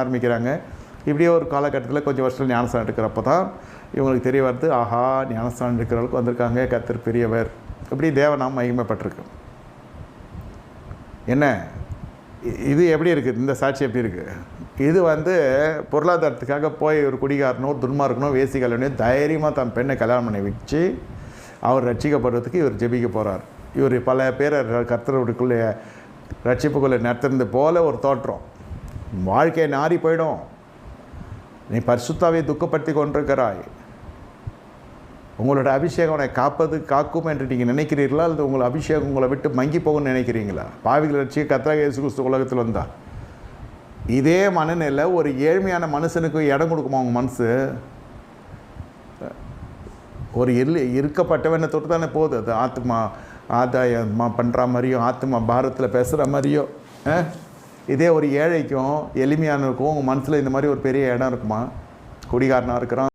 ஆரம்பிக்கிறாங்க. இப்படியே ஒரு காலகட்டத்தில் கொஞ்சம் வருஷத்தில் ஞானஸ்தானம் எடுக்கிறப்ப தான் இவங்களுக்கு தெரிய வருது ஆஹா ஞானஸ்தானம் எடுக்கிறவங்களுக்கு வந்திருக்காங்க கத்தர் பெரியவர். இப்படி தேவநாமம் மகிமைப்பட்டிருக்கு. என்ன? இது எப்படி இருக்குது இந்த சாட்சி எப்படி இருக்குது இது வந்து பொருளாதாரத்துக்காக போய் ஒரு குடிகாரனோ துன்மார்க்கனோ வேசிகளனோ தைரியமாக தன் பெண்ணை கல்யாணம் பண்ணி வச்சு அவர் ரட்சிக்கப்படுறதுக்கு இவர் ஜெபிக்க போகிறார் இவர் பல பேரை கர்த்தர்களுக்குள்ளே கர்த்தருக்குள்ளே ரட்சிப்புக்குள்ளே நடத்திருந்த போல ஒரு தோற்றம். வாழ்க்கை நாறி போயிடும். நீ பரிசுத்தாவை துக்கப்படுத்தி கொண்டிருக்கிறாய். உங்களோட அபிஷேகம் உன்னை காப்பது காக்கும் என்று நீங்கள் நினைக்கிறீர்களா? அல்லது உங்கள் அபிஷேகம் உங்களை விட்டு மங்கி போகும்னு நினைக்கிறீங்களா? பாவிகள் ரட்சிக்க கத்ராக இயேசு கிறிஸ்து உலகத்தில் வந்தா இதே மனநிலை ஒரு ஏழ்மையான மனுஷனுக்கு இடம் கொடுக்குமா உங்கள் மனசு? ஒரு இரு இருக்கப்பட்டவனை தொட்டு தானே போகுது? அது ஆத்மா ஆதாயமா பண்ணுற மாதிரியும் ஆத்மா பாரத்தில் பேசுகிற மாதிரியும் ஆ? இதே ஒரு ஏழைக்கும் எளிமையானவருக்கும் உங்கள் மனசில் இந்த மாதிரி ஒரு பெரிய இடம் இருக்குமா? குடிகாரனாக இருக்கிறான்.